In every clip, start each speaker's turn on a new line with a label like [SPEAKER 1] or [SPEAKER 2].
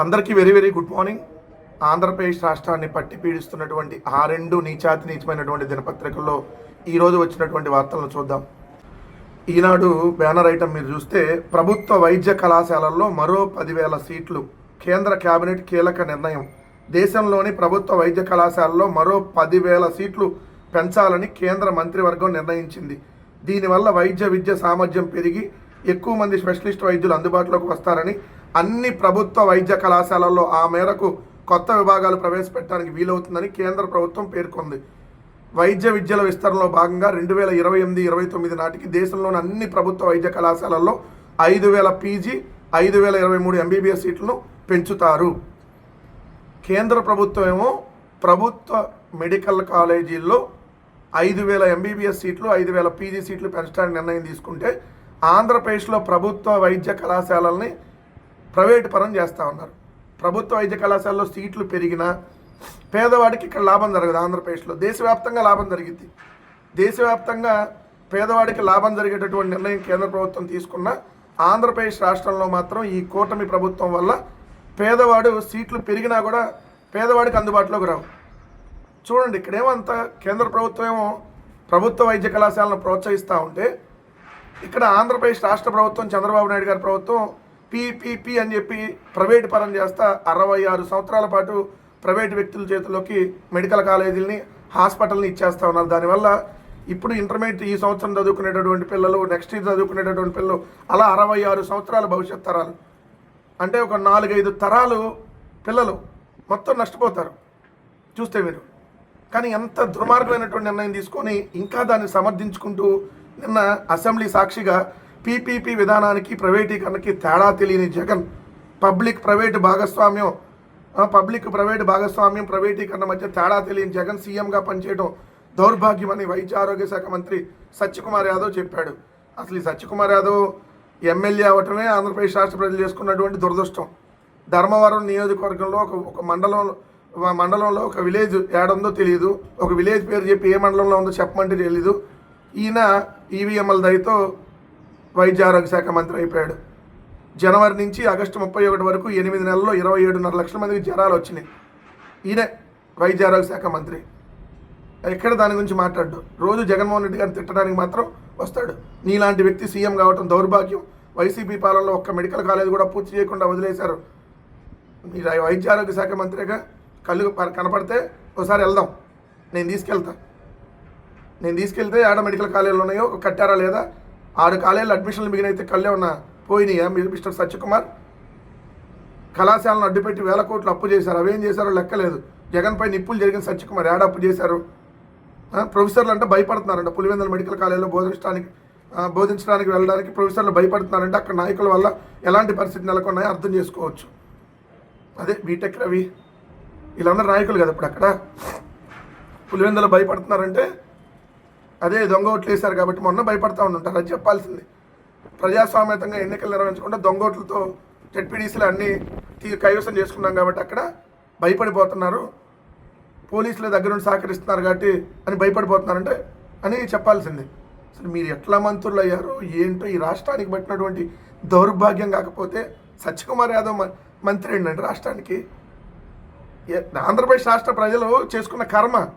[SPEAKER 1] అందరికీ very very good morning. Andhra Pradesh రాష్ట్రాన్ని పట్టి పీడిస్తున్నటువంటి ఆ రెండు నీచాతి నీచమైనటువంటి దినపత్రికల్లో ఈరోజు వచ్చినటువంటి వార్తలను చూద్దాం. ఈనాడు బ్యానర్ ఐటమ్ మీరు చూస్తే ప్రభుత్వ వైద్య కళాశాలల్లో మరో పదివేల సీట్లు. కేంద్ర కేబినెట్ కీలక నిర్ణయం. దేశంలోని ప్రభుత్వ వైద్య కళాశాలలో మరో పదివేల సీట్లు పెంచాలని కేంద్ర మంత్రివర్గం నిర్ణయించింది. దీనివల్ల వైద్య విద్య సామర్థ్యం పెరిగి ఎక్కువ మంది స్పెషలిస్ట్ వైద్యులు అందుబాటులోకి వస్తారని అన్ని ప్రభుత్వ వైద్య కళాశాలల్లో ఆ మేరకు కొత్త విభాగాలు ప్రవేశపెట్టడానికి వీలవుతుందని కేంద్ర ప్రభుత్వం పేర్కొంది. వైద్య విద్యల విస్తరణలో భాగంగా రెండు వేల ఇరవై ఎనిమిది ఇరవై తొమ్మిది నాటికి దేశంలోని అన్ని ప్రభుత్వ వైద్య కళాశాలల్లో ఐదు వేల పీజీ ఐదు వేల ఇరవై మూడు ఎంబీబీఎస్ సీట్లను పెంచుతారు. కేంద్ర ప్రభుత్వం ఏమో ప్రభుత్వ మెడికల్ కాలేజీల్లో ఐదు వేల ఎంబీబీఎస్ సీట్లు ఐదు వేల పీజీ సీట్లు పెంచడానికి నిర్ణయం తీసుకుంటే ఆంధ్రప్రదేశ్లో ప్రభుత్వ వైద్య కళాశాలల్ని ప్రైవేటు పరం చేస్తూ ఉన్నారు. ప్రభుత్వ వైద్య కళాశాలలో సీట్లు పెరిగినా పేదవాడికి ఇక్కడ లాభం జరగదు ఆంధ్రప్రదేశ్లో. దేశవ్యాప్తంగా లాభం జరిగింది. దేశవ్యాప్తంగా పేదవాడికి లాభం జరిగేటటువంటి నిర్ణయం కేంద్ర ప్రభుత్వం తీసుకున్న ఆంధ్రప్రదేశ్ రాష్ట్రంలో మాత్రం ఈ కూటమి ప్రభుత్వం వల్ల పేదవాడు సీట్లు పెరిగినా కూడా పేదవాడికి అందుబాటులోకి రావు. చూడండి ఇక్కడేమంత కేంద్ర ప్రభుత్వం ఏమో ప్రభుత్వ వైద్య కళాశాలను ప్రోత్సహిస్తూ ఉంటే ఇక్కడ ఆంధ్రప్రదేశ్ రాష్ట్ర ప్రభుత్వం చంద్రబాబు నాయుడు గారి ప్రభుత్వం పీపీపీ అని చెప్పి ప్రైవేట్ పరం చేస్తా అరవై ఆరు సంవత్సరాల పాటు ప్రైవేట్ వ్యక్తుల చేతిలోకి మెడికల్ కాలేజీలని హాస్పిటల్ని ఇచ్చేస్తా ఉన్నారు. దానివల్ల ఇప్పుడు ఇంటర్మీడియట్ ఈ సంవత్సరం చదువుకునేటటువంటి పిల్లలు నెక్స్ట్ ఇయర్ చదువుకునేటటువంటి పిల్లలు అలా అరవై ఆరు సంవత్సరాల భవిష్యత్ తరాలు. అంటే ఒక నాలుగైదు తరాలు పిల్లలు మొత్తం నష్టపోతారు. చూస్తే మీరు. కానీ ఎంత దుర్మార్గమైనటువంటి నిర్ణయం తీసుకొని ఇంకా దాన్ని సమర్థించుకుంటూ నిన్న అసెంబ్లీ సాక్షిగా పీపీపీ విధానానికి ప్రైవేటీకరణకి తేడా తెలియని జగన్ పబ్లిక్ ప్రైవేట్ భాగస్వామ్యం పబ్లిక్ ప్రైవేట్ భాగస్వామ్యం ప్రైవేటీకరణ మధ్య తేడా తెలియని జగన్ సీఎంగా పనిచేయడం దౌర్భాగ్యమని వైద్య ఆరోగ్య శాఖ మంత్రి సత్యకుమార్ యాదవ్ చెప్పాడు. అసలు ఈ సత్యకుమార్ యాదవ్ ఎమ్మెల్యే అవటమే ఆంధ్రప్రదేశ్ రాష్ట్ర ప్రజలు చేసుకున్నటువంటి దురదృష్టం. ధర్మవరం నియోజకవర్గంలో ఒక ఒక మండలంలో ఒక మండలంలో ఒక విలేజ్ ఏడుందో తెలియదు ఒక విలేజ్ పేరు చెప్పి ఏ మండలంలో ఉందో చెప్పమంటే తెలియదు ఈయన ఈవీఎంఎల్ దయతో వైద్య ఆరోగ్య శాఖ మంత్రి అయిపోయాడు. జనవరి నుంచి ఆగస్టు ముప్పై ఒకటి వరకు ఎనిమిది నెలల్లో ఇరవై ఏడున్నర లక్షల మందికి జ్వరాలు వచ్చినాయి. ఈయనే వైద్య ఆరోగ్య శాఖ మంత్రి. ఎక్కడ దాని గురించి మాట్లాడు రోజు జగన్మోహన్ రెడ్డి గారిని తిట్టడానికి మాత్రం వస్తాడు. నీలాంటి వ్యక్తి సీఎం కావటం దౌర్భాగ్యం. వైసీపీ పాలనలో ఒక్క మెడికల్ కాలేజ్ కూడా పూర్తి చేయకుండా వదిలేశారు. మీరు వైద్య ఆరోగ్య శాఖ మంత్రిగా కళ్ళు ప- కనపడితే ఒకసారి వెళ్దాం. నేను తీసుకెళ్తా. నేను తీసుకెళ్తే ఆడ మెడికల్ కాలేజీలు ఉన్నాయో కట్టారా లేదా? ఆరు కాలేజీలు అడ్మిషన్లు మిగిలినైతే కళ్ళే ఉన్నా పోయినాయా? మీరు మిస్టర్ సత్యకుమార్? కళాశాలను అడ్డుపెట్టి వేల కోట్లు అప్పు చేశారు. అవేం చేశారో లెక్కలేదు. జగన్పై నిప్పులు జరిగిన సత్యకుమార్ ఏడ అప్పు చేశారు? ప్రొఫెసర్లు అంటే భయపడుతున్నారంట. పులివెందుల మెడికల్ కాలేజీలో బోధించడానికి బోధించడానికి వెళ్ళడానికి ప్రొఫెసర్లు భయపడుతున్నారంటే అక్కడ నాయకుల వల్ల ఎలాంటి పరిస్థితి నెలకొన్నాయో అర్థం చేసుకోవచ్చు. అదే బీటెక్ రవి. వీళ్ళందరూ నాయకులు కదా ఇప్పుడు అక్కడ? పులివెందులు భయపడుతున్నారంటే అదే దొంగ ఓట్లు వేశారు కాబట్టి మొన్న భయపడతా ఉంటుంటారు అది చెప్పాల్సింది. ప్రజాస్వామ్యతంగా ఎన్నికలు నిర్వహించకుండా దొంగ ఓట్లతో జెడ్పీడీసీలు అన్నీ తీ- కైవసం చేసుకున్నాం కాబట్టి అక్కడ భయపడిపోతున్నారు. పోలీసుల దగ్గర నుండి సహకరిస్తున్నారు కాబట్టి అని భయపడిపోతున్నారంటే అని చెప్పాల్సింది. అసలు మీరు ఎట్లా మంత్రులు అయ్యారో ఏంటో ఈ రాష్ట్రానికి పట్టినటువంటి దౌర్భాగ్యం కాకపోతే సత్యకుమార్ యాదవ్ మ- మంత్రి అండి రాష్ట్రానికి. ఆంధ్రప్రదేశ్ రాష్ట్ర ప్రజలు చేసుకున్న కర్మ.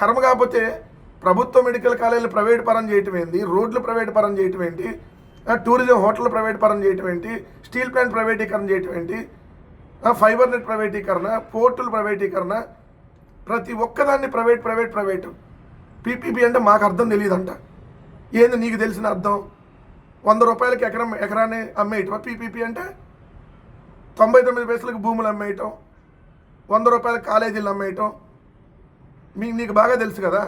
[SPEAKER 1] కర్మ కాకపోతే ప్రభుత్వ మెడికల్ కాలేజీలు ప్రైవేట్ పరం చేయటం ఏంటి? రోడ్లు ప్రైవేట్ పరం చేయటం ఏంటి? టూరిజం హోటల్ ప్రైవేట్ పరం చేయటం ఏంటి? స్టీల్ ప్లాంట్ ప్రైవేటీకరణ చేయటం ఏంటి? ఫైబర్ నెట్ ప్రైవేటీకరణ పోర్టులు ప్రైవేటీకరణ ప్రతి ఒక్కదాన్ని ప్రైవేట్ ప్రైవేట్ ప్రైవేటు. పీపీపీ అంటే మాకు అర్థం తెలియదంట. ఏంది నీకు తెలిసిన అర్థం? వంద రూపాయలకి ఎకరం ఎకరాన్ని అమ్మేయటం పీపీపీ అంటే? తొంభై తొమ్మిది పైసలకు భూములు అమ్మేయటం వంద రూపాయల కాలేజీలు అమ్మేయటం. మీకు నీకు బాగా తెలుసు కదా?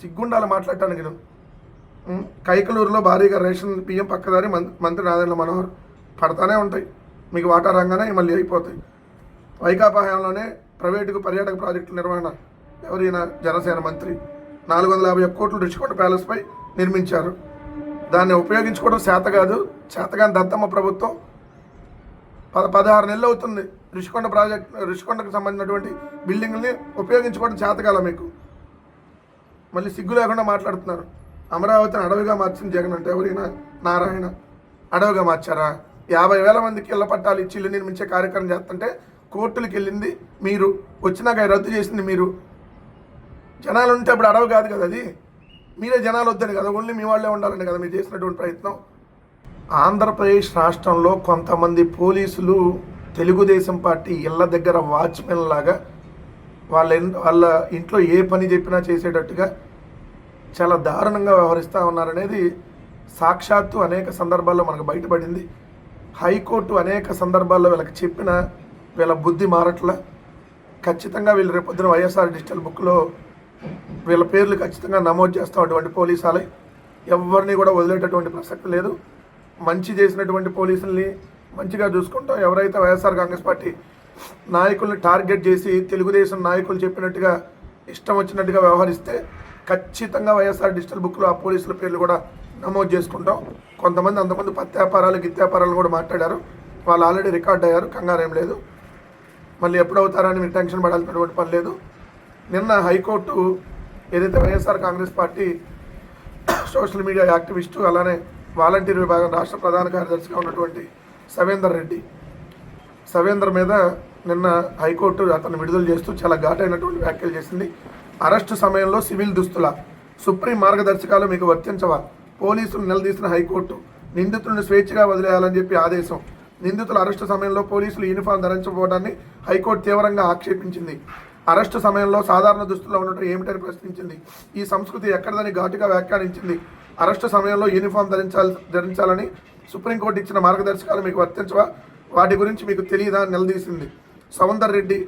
[SPEAKER 1] సిగ్గుండాలి మాట్లాడటానికి నేను. కైకలూరులో భారీగా రేషన్ బియ్యం పక్కదారి మంత్రి నారాయణ మనోహర్ పడతానే ఉంటాయి. మీకు వాటా రంగానే మళ్ళీ అయిపోతాయి. వైకాపా హయాంలోనే ప్రైవేటుకు పర్యాటక ప్రాజెక్టుల నిర్వహణ ఎవరైనా జనసేన మంత్రి నాలుగు వందల యాభై ఒక్క కోట్లు రుచికొండ ప్యాలెస్పై నిర్మించారు. దాన్ని ఉపయోగించుకోవడం చేత కాదు చేతగాని దత్తమ్మ ప్రభుత్వం. పద పదహారు నెలలు అవుతుంది. రుషికొండ ప్రాజెక్ట్ రుషికొండకు సంబంధించినటువంటి బిల్డింగ్ని ఉపయోగించుకోవడం చేతకాల మీకు. మళ్ళీ సిగ్గు లేకుండా మాట్లాడుతున్నారు. అమరావతిని అడవిగా మార్చింది జగన్ అంటే ఎవరైనా నారాయణ అడవిగా మార్చారా? యాభై వేల మందికి ఇళ్ళ పట్టాలు ఇచ్చి ఇల్లు నిర్మించే కార్యక్రమం చేస్తుంటే కోర్టులకు వెళ్ళింది మీరు. వచ్చినాక రద్దు చేసింది మీరు. జనాలు ఉంటే అప్పుడు అడవి కాదు కదా అది. మీరే జనాలు వద్దని కదా ఓన్లీ మీ వాళ్ళే ఉండాలని కదా మీరు చేసినటువంటి ప్రయత్నం. ఆంధ్రప్రదేశ్ రాష్ట్రంలో కొంతమంది పోలీసులు తెలుగుదేశం పార్టీ ఇళ్ళ దగ్గర వాచ్మెన్ లాగా వాళ్ళ వాళ్ళ ఇంట్లో ఏ పని చెప్పినా చేసేటట్టుగా చాలా దారుణంగా వ్యవహరిస్తూ ఉన్నారనేది సాక్షాత్తు అనేక సందర్భాల్లో మనకు బయటపడింది. హైకోర్టు అనేక సందర్భాల్లో వీళ్ళకి చెప్పిన వీళ్ళ బుద్ధి మారట్ల. ఖచ్చితంగా వీళ్ళు రేపొద్దున వైఎస్ఆర్ డిజిటల్ బుక్లో వీళ్ళ పేర్లు ఖచ్చితంగా నమోదు చేస్తాం అటువంటి పోలీసాలే. ఎవరిని కూడా వదిలేటటువంటి ప్రసక్తి లేదు. మంచి చేసినటువంటి పోలీసుల్ని మంచిగా చూసుకుంటాం. ఎవరైతే వైఎస్ఆర్ కాంగ్రెస్ పార్టీ నాయకుల్ని టార్గెట్ చేసి తెలుగుదేశం నాయకులు చెప్పినట్టుగా ఇష్టం వచ్చినట్టుగా వ్యవహరిస్తే ఖచ్చితంగా వైఎస్ఆర్ డిజిటల్ బుక్లో ఆ పోలీసుల పేర్లు కూడా నమోదు చేసుకుంటాం. కొంతమంది అంతమంది పత్యాపారాలు గిత్యాపారాలు కూడా మాట్లాడారు. వాళ్ళు ఆల్రెడీ రికార్డ్ అయ్యారు. కంగారు ఏం లేదు. మళ్ళీ ఎప్పుడు అవుతారని మీరు టెన్షన్ పడాల్సినటువంటి పని లేదు. నిన్న హైకోర్టు ఏదైతే YSR Congress party social media activist అలానే వాలంటీర్ విభాగం రాష్ట్ర ప్రధాన కార్యదర్శిగా ఉన్నటువంటి సవేందర్ రెడ్డి సవేందర్ మీద నిన్న హైకోర్టు అతను విడుదల చేస్తూ చాలా ఘాటైనటువంటి వ్యాఖ్యలు చేసింది. అరెస్టు సమయంలో సివిల్ దుస్తుల సుప్రీం మార్గదర్శకాలు మీకు వర్తించవా? పోలీసులు నిలదీసిన హైకోర్టు నిందితులను స్వేచ్ఛగా వదిలేయాలని చెప్పి ఆదేశం. నిందితుల అరెస్టు సమయంలో పోలీసులు యూనిఫామ్ ధరించకపోవడాన్ని హైకోర్టు తీవ్రంగా ఆక్షేపించింది. అరెస్టు సమయంలో సాధారణ దుస్తుల్లో ఉండటం ఏమిటని ప్రశ్నించింది. ఈ సంస్కృతి ఎక్కడదని ఘాటుగా వ్యాఖ్యానించింది. అరెస్టు సమయంలో యూనిఫామ్ ధరించాలి ధరించాలని సుప్రీంకోర్టు ఇచ్చిన మార్గదర్శకాలు మీకు వర్తించవా? వాటి గురించి మీకు తెలియదా అని నిలదీసింది. సౌందర్ రెడ్డి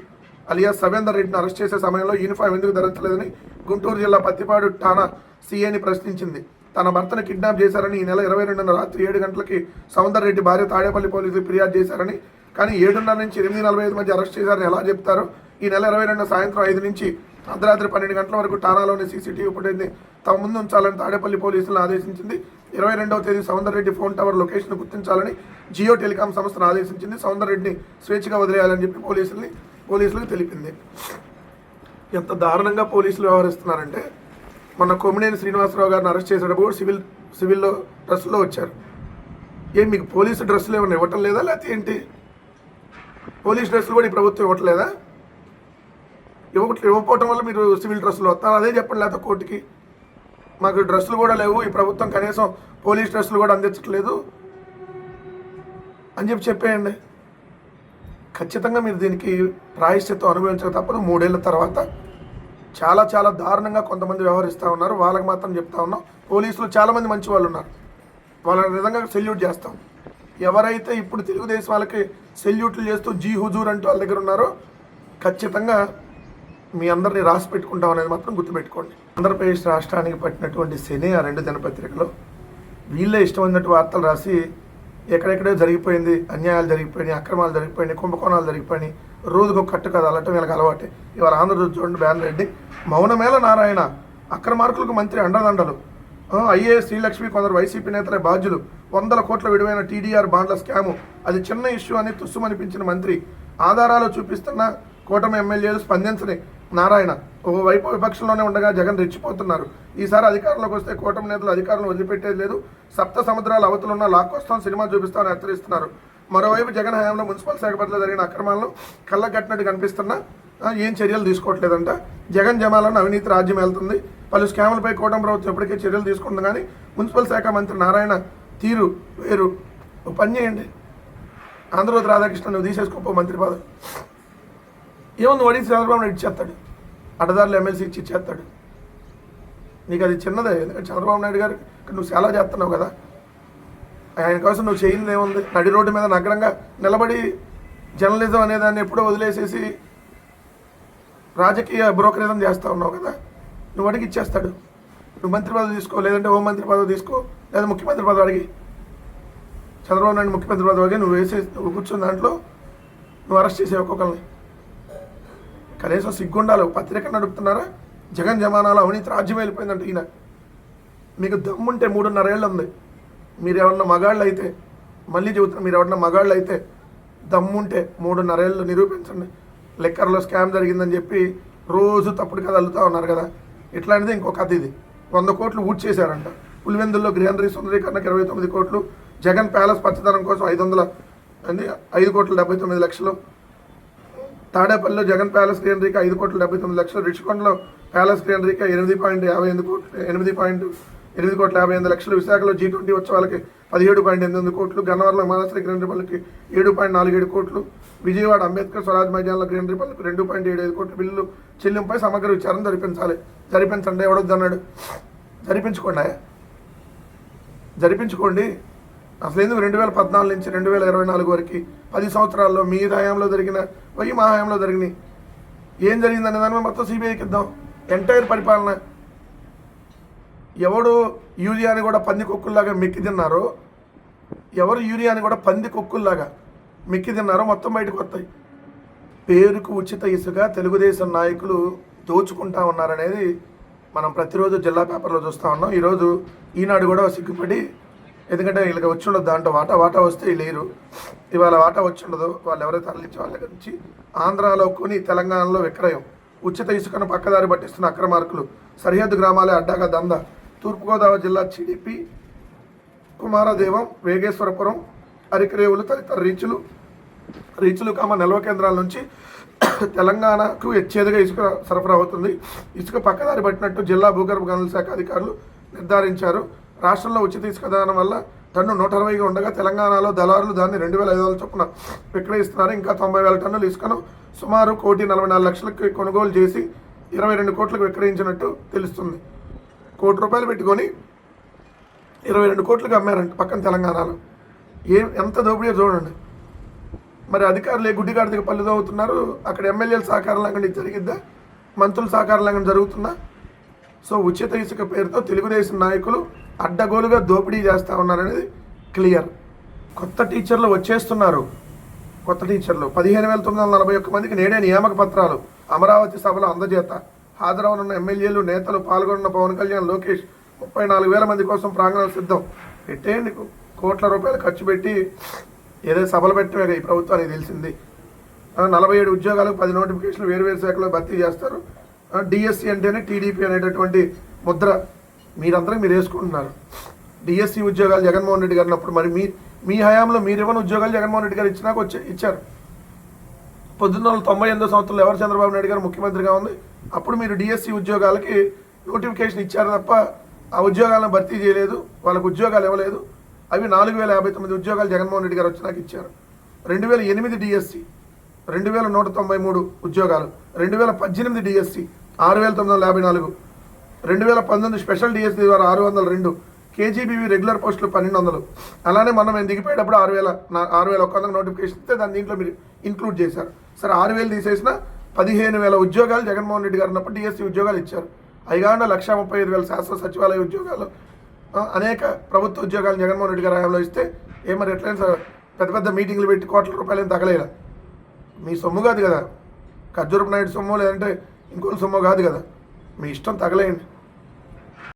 [SPEAKER 1] అలియా సవేందర్ రెడ్డిని అరెస్ట్ చేసే సమయంలో యూనిఫామ్ ఎందుకు ధరించలేదని గుంటూరు జిల్లా పత్తిపాడు ఠాణా సీఏని ప్రశ్నించింది. తన భర్తను కిడ్నాప్ చేశారని ఈ నెల ఇరవై రెండున రాత్రి ఏడు గంటలకి సౌందర్ రెడ్డి భార్య తాడేపల్లి పోలీసులు ఫిర్యాదు చేశారని కానీ ఏడున్నర నుంచి ఎనిమిది నలభై ఐదు మధ్య అరెస్ట్ చేశారని ఎలా చెప్తారు ఈ నెల ఇరవై రెండు సాయంత్రం ఐదు నుంచి అర్ధరాత్రి పన్నెండు గంటల వరకు ఠాణాలోని సీసీటీవీ ఫుటేజ్ని తమ ముందు ఉంచాలని తాడేపల్లి పోలీసులను ఆదేశించింది. ఇరవై రెండవ తేదీ Soundar Reddy phone tower location గుర్తించాలని జియో టెలికాం సంస్థను ఆదేశించింది. సౌందర్ రెడ్డిని స్వేచ్ఛగా వదిలేయాలని చెప్పి పోలీసుల్ని పోలీసులకు తెలిపింది. ఎంత దారుణంగా పోలీసులు వ్యవహరిస్తున్నారంటే మొన్న కొమ్మినేని శ్రీనివాసరావు గారిని అరెస్ట్ చేసేటప్పుడు సివిల్ సివిల్లో డ్రెస్సులో వచ్చారు. ఏం మీకు పోలీసు డ్రెస్సులు ఏమైనా ఇవ్వటం లేదా? లేకపోతే ఏంటి? పోలీస్ డ్రెస్సులు కూడా ఈ ప్రభుత్వం ఇవ్వట్లేదా? ఇవ్వట్లే ఇవ్వకపోవటం వల్ల మీరు సివిల్ డ్రెస్సులు వస్తారు? అదే చెప్పండి లేకపోతే కోర్టుకి. మాకు డ్రెస్సులు కూడా లేవు. ఈ ప్రభుత్వం కనీసం పోలీస్ డ్రెస్సులు కూడా అందించట్లేదు అని చెప్పి చెప్పేయండి. ఖచ్చితంగా మీరు దీనికి ప్రాయశ్చిత్వం అనుభవించక తప్పదు. మూడేళ్ళ తర్వాత చాలా చాలా దారుణంగా కొంతమంది వ్యవహరిస్తూ ఉన్నారు. వాళ్ళకి మాత్రం చెప్తా ఉన్నాం పోలీసులు చాలామంది మంచి వాళ్ళు ఉన్నారు. వాళ్ళని నిజంగా సెల్యూట్ చేస్తాం. ఎవరైతే ఇప్పుడు తెలుగుదేశం వాళ్ళకి సెల్యూట్లు చేస్తూ జీ హుజూర్ అంటూ వాళ్ళ దగ్గర ఉన్నారో ఖచ్చితంగా మీ అందరినీ రాసి పెట్టుకుంటాం అనేది మాత్రం గుర్తుపెట్టుకోండి. ఆంధ్రప్రదేశ్ రాష్ట్రానికి పట్టినటువంటి శని ఆ రెండు దినపత్రికలో వీళ్ళే ఇష్టమైనటువంటి వార్తలు రాసి ఎక్కడెక్కడో జరిగిపోయింది అన్యాయాలు జరిగిపోయినాయి అక్రమాలు జరిగిపోయినాయి కుంభకోణాలు జరిగిపోయినాయి రోజుకు ఒక కట్టు కథ అలటం వీళ్ళకి అలవాటే. ఇవాళ ఆంధ్రజ్యోతి చూడండి బ్యాన్ రెడ్డి మౌనమేళ నారాయణ అక్రమార్కులకు మంత్రి అండదండలు. ఐఏఎస్ శ్రీలక్ష్మి కొందరు వైసీపీ నేతలే బాధ్యులు. వందల కోట్ల విడివైన టీడీఆర్ బాండ్ల స్కాము. అది చిన్న ఇష్యూ అని తుస్సుమనిపించిన మంత్రి. ఆధారాలు చూపిస్తున్న కూటమి ఎమ్మెల్యేలు స్పందించని నారాయణ ఒకవైపు విపక్షంలోనే ఉండగా జగన్ రెచ్చిపోతున్నారు. ఈసారి అధికారంలోకి వస్తే కూటమి నేతలు అధికారులను వదిలిపెట్టేది లేదు. సప్త సముద్రాల అవతలున్న లాక్కొస్తాం సినిమా చూపిస్తామని హెచ్చరిస్తున్నారు. మరోవైపు జగన్ హయాంలో మున్సిపల్ శాఖ పట్ల జరిగిన అక్రమాలను కళ్ళగట్టినట్టు కనిపిస్తున్నా ఏం చర్యలు తీసుకోవట్లేదంట. జగన్ జమాలను అవినీతి రాజ్యం వెళ్తుంది పలు స్కాములపై కూటమి ప్రభుత్వం ఇప్పటికే చర్యలు తీసుకుంటుంది కానీ మున్సిపల్ శాఖ మంత్రి నారాయణ తీరు వేరు. పని చేయండి. ఆంధ్రప్రదేశ్ రాధాకృష్ణ నువ్వు తీసేసుకోపో మంత్రి పదవి. ఏమో నువ్వు అడిగి చంద్రబాబు నాయుడు ఇచ్చేస్తాడు. అడ్డదారులు ఎమ్మెల్సీ ఇచ్చి ఇచ్చేస్తాడు. నీకు అది చిన్నదే ఎందుకంటే చంద్రబాబు నాయుడు గారు నువ్వు చాలా చేస్తున్నావు కదా. ఆయన కోసం నువ్వు చేయింది ఏముంది? నడి రోడ్డు మీద నగరంగా నిలబడి జర్నలిజం అనేదాన్ని ఎప్పుడో వదిలేసేసి రాజకీయ బ్రోకరిజం చేస్తూ ఉన్నావు కదా. నువ్వు అడిగి ఇచ్చేస్తాడు. నువ్వు మంత్రి పదవి తీసుకో లేదంటే హోంమంత్రి పదవి తీసుకో లేదా ముఖ్యమంత్రి పదవి అడిగి. చంద్రబాబు నాయుడు ముఖ్యమంత్రి పదవి అడిగి నువ్వు వేసే నువ్వు కూర్చున్న దాంట్లో నువ్వు అరెస్ట్ చేసే ఒక్కొక్కరిని. కనీసం సిగ్గుండాలి. పత్రిక నడుపుతున్నారా? జగన్ జమానాలో అవినీతి రాజ్యం వెళ్ళిపోయిందంటే ఈయన. మీకు దమ్ముంటే మూడున్నరేళ్ళు ఉంది మీరు ఎవరన్నా మగాళ్ళు అయితే మళ్ళీ చెబుతున్నా మీరు ఎవరన్నా మగాళ్ళు అయితే దమ్ముంటే మూడున్నరేళ్ళు నిరూపించండి. లెక్కర్లో స్కామ్ జరిగిందని చెప్పి రోజు తప్పుడు కథ అల్లుతూ ఉన్నారు కదా. ఇట్లాంటిది ఇంకొక కథ ఇది. వంద కోట్లు ఊడ్చేశారంట పులివెందుల్లో గ్రీనరీ సుందరీకరణకు ఇరవై తొమ్మిది కోట్లు జగన్ ప్యాలెస్ పచ్చదనం కోసం ఐదు వందల ఐదు కోట్ల డెబ్బై తొమ్మిది లక్షలు తాడేపల్లిలో జగన్ ప్యాలెస్ గ్రీనరీకి ఐదు కోట్ల డెబ్బై తొమ్మిది లక్షలు రిషికొండలో ప్యాలెస్ గ్రీనరీకి ఎనిమిది పాయింట్ యాభై ఎనిమిది కోట్లు ఎనిమిది పాయింట్ ఎనిమిది కోట్ల యాభై ఎనిమిది లక్షలు విశాఖలో జీ ట్వంటీ ఉత్సవాలకి పదిహేడు పాయింట్ ఎనిమిది కోట్లు గన్నవరంలో మానశ్రీ గ్రీనరీ పనులకి ఏడు పాయింట్ నాలుగు ఏడు కోట్లు విజయవాడ అంబేద్కర్ స్వరాజ్ మైదానంలో గ్రీనరీ పనులకు రెండు పాయింట్ ఏడు ఐదు కోట్ల బిల్లులు చెల్లింపుపై సమగ్ర విచారణ జరిపించాలి. జరిపించండి ఎవడొద్దన్నాడు? జరిపించుకోండి జరిపించుకోండి. అసలు ఎందుకు రెండు వేల పద్నాలుగు నుంచి రెండు వేల ఇరవై నాలుగు వరకు? పది సంవత్సరాల్లో మీ హయాంలో జరిగిన పోయి మా హయాంలో జరిగినాయి. ఏం జరిగిందనే దాని మీద మొత్తం సిబిఐకి ఇద్దాం ఎంటైర్ పరిపాలన. ఎవడు యూరియాని కూడా పంది కుక్కుల్లాగా మెక్కి తిన్నారో ఎవరు యూరియాని కూడా పంది కుక్కుల్లాగా మెక్కి తిన్నారో మొత్తం బయటకు వస్తాయి. పేరుకు ఉచిత ఇసుక తెలుగుదేశం నాయకులు దోచుకుంటా ఉన్నారనేది మనం ప్రతిరోజు జిల్లా పేపర్లో చూస్తూ ఉన్నాం. ఈరోజు ఈనాడు కూడా సిగ్గుపడి ఎందుకంటే వీళ్ళకి వచ్చి ఉండదు దాంట్లో వాటా వాటా వస్తే లేరు. ఇవాళ వాటా వచ్చి ఉండదు. వాళ్ళు ఎవరైతే తరలించే వాళ్ళ నుంచి ఆంధ్రాలో కొని తెలంగాణలో విక్రయం. ఉచిత ఇసుకను పక్కదారి పట్టిస్తున్న అక్రమార్కులు సరిహద్దు గ్రామాలే అడ్డాగా దంద. తూర్పుగోదావరి జిల్లా చిడిపి కుమారదేవం వేగేశ్వరపురం అరికరేవులు తదితర రీచులు రీచులు కామ నిల్వ కేంద్రాల నుంచి తెలంగాణకు ఎచ్చేదిగా ఇసుక సరఫరా అవుతుంది. ఇసుక పక్కదారి పట్టినట్టు జిల్లా భూగర్భ గనుల శాఖ అధికారులు నిర్ధారించారు. రాష్ట్రంలో ఉచిత ఇసుక దానం వల్ల టన్ను నూట అరవైగా ఉండగా తెలంగాణలో దళారులు దాన్ని రెండు వేల ఐదు వందల చొప్పున విక్రయిస్తున్నారు. ఇంకా తొంభై వేల టన్నులు ఇసుకను సుమారు కోటి నలభై నాలుగు లక్షలకు కొనుగోలు చేసి ఇరవై రెండు కోట్లకు విక్రయించినట్టు తెలుస్తుంది. కోటి రూపాయలు పెట్టుకొని ఇరవై రెండు కోట్లకు అమ్మారంట పక్కన తెలంగాణలో. ఏం ఎంత దోపిడీ చూడండి. మరి అధికారులు ఏ గుడ్డిగాడికి పళ్ళు అవుతున్నారు అక్కడ ఎమ్మెల్యేల సహకారం లేకుండా జరిగిద్దా? మంత్రుల సహకారం లేకుండా జరుగుతుందా? సో ఉచిత ఇసుక పేరుతో తెలుగుదేశం నాయకులు అడ్డగోలుగా దోపిడీ చేస్తూ ఉన్నారనేది క్లియర్. కొత్త టీచర్లు వచ్చేస్తున్నారు. కొత్త టీచర్లు. పదిహేను వేల తొమ్మిది వందల నలభై ఒక్క మందికి నేడే నియామక పత్రాలు. అమరావతి సభలో అందజేత. హాజరవనున్న ఎమ్మెల్యేలు నేతలు పాల్గొన్న పవన్ కళ్యాణ్ లోకేష్ ముప్పై నాలుగు వేల మంది కోసం ప్రాంగణం సిద్ధం. పెట్టేయండి కోట్ల రూపాయలు ఖర్చు పెట్టి ఏదో సభలు పెట్టమే ఈ ప్రభుత్వానికి తెలిసింది. నలభై ఏడు ఉద్యోగాలకు పది నోటిఫికేషన్లు వేరు వేరు శాఖలో భర్తీ చేస్తారు. డిఎస్సి అంటేనే టీడీపీ అనేటటువంటి ముద్ర. మీరందరూ మీరు వేసుకుంటున్నారు. డిఎస్సి ఉద్యోగాలు జగన్మోహన్ రెడ్డి గారు ఉన్నప్పుడు మరి మీ మీ హయాంలో మీరు ఇవ్వని ఉద్యోగాలు జగన్మోహన్ రెడ్డి గారు ఇచ్చినాక వచ్చే ఇచ్చారు. పొద్దున్న వందల తొంభై ఎనిమిదో సంవత్సరంలో ఎవరు చంద్రబాబు నాయుడు గారు ముఖ్యమంత్రిగా ఉంది అప్పుడు మీరు డిఎస్సి ఉద్యోగాలకి నోటిఫికేషన్ ఇచ్చారు తప్ప ఆ ఉద్యోగాలను భర్తీ చేయలేదు వాళ్ళకు ఉద్యోగాలు ఇవ్వలేదు. అవి నాలుగు వేల యాభై తొమ్మిది ఉద్యోగాలు జగన్మోహన్ రెడ్డి గారు వచ్చినాక ఇచ్చారు. రెండు వేల ఎనిమిది డిఎస్సి రెండు వేల నూట తొంభై మూడు ఉద్యోగాలు రెండు వేల పద్దెనిమిది డిఎస్సి ఆరు వేల తొమ్మిది వందల యాభై నాలుగు రెండు వేల పంతొమ్మిది స్పెషల్ డిఎస్సి ద్వారా ఆరు వందల రెండు కేజీబీవీ రెగ్యులర్ పోస్టులు పన్నెండు వందలు అలానే మనం మేము దిగిపోయేటప్పుడు ఆరు వేల ఆరు వేల ఒక్క వందల నోటిఫికేషన్ ఇస్తే దాని దీంట్లో మీరు ఇంక్లూడ్ చేశారు. సరే ఆరు వేలు తీసేసిన పదిహేను వేల ఉద్యోగాలు జగన్మోహన్ రెడ్డి గారు ఉన్నప్పుడు డిఎస్సి ఉద్యోగాలు ఇచ్చారు. అయిగానే లక్ష ముప్పై ఐదు వేల శాస్త్ర సచివాలయ ఉద్యోగాలు అనేక ప్రభుత్వ ఉద్యోగాలు జగన్మోహన్ రెడ్డి గారు హయాంలో ఇస్తే ఏ మరి ఎట్లయినా పెద్ద పెద్ద మీటింగ్లు పెట్టి కోట్ల రూపాయలు ఏం తగలేదా? మీ సొమ్ము కాదు కదా. ఖర్జూరపు నాయుడు సొమ్ము లేదంటే ఇంకోటి సొమ్ము కాదు కదా. మీ ఇష్టం తగలేయండి.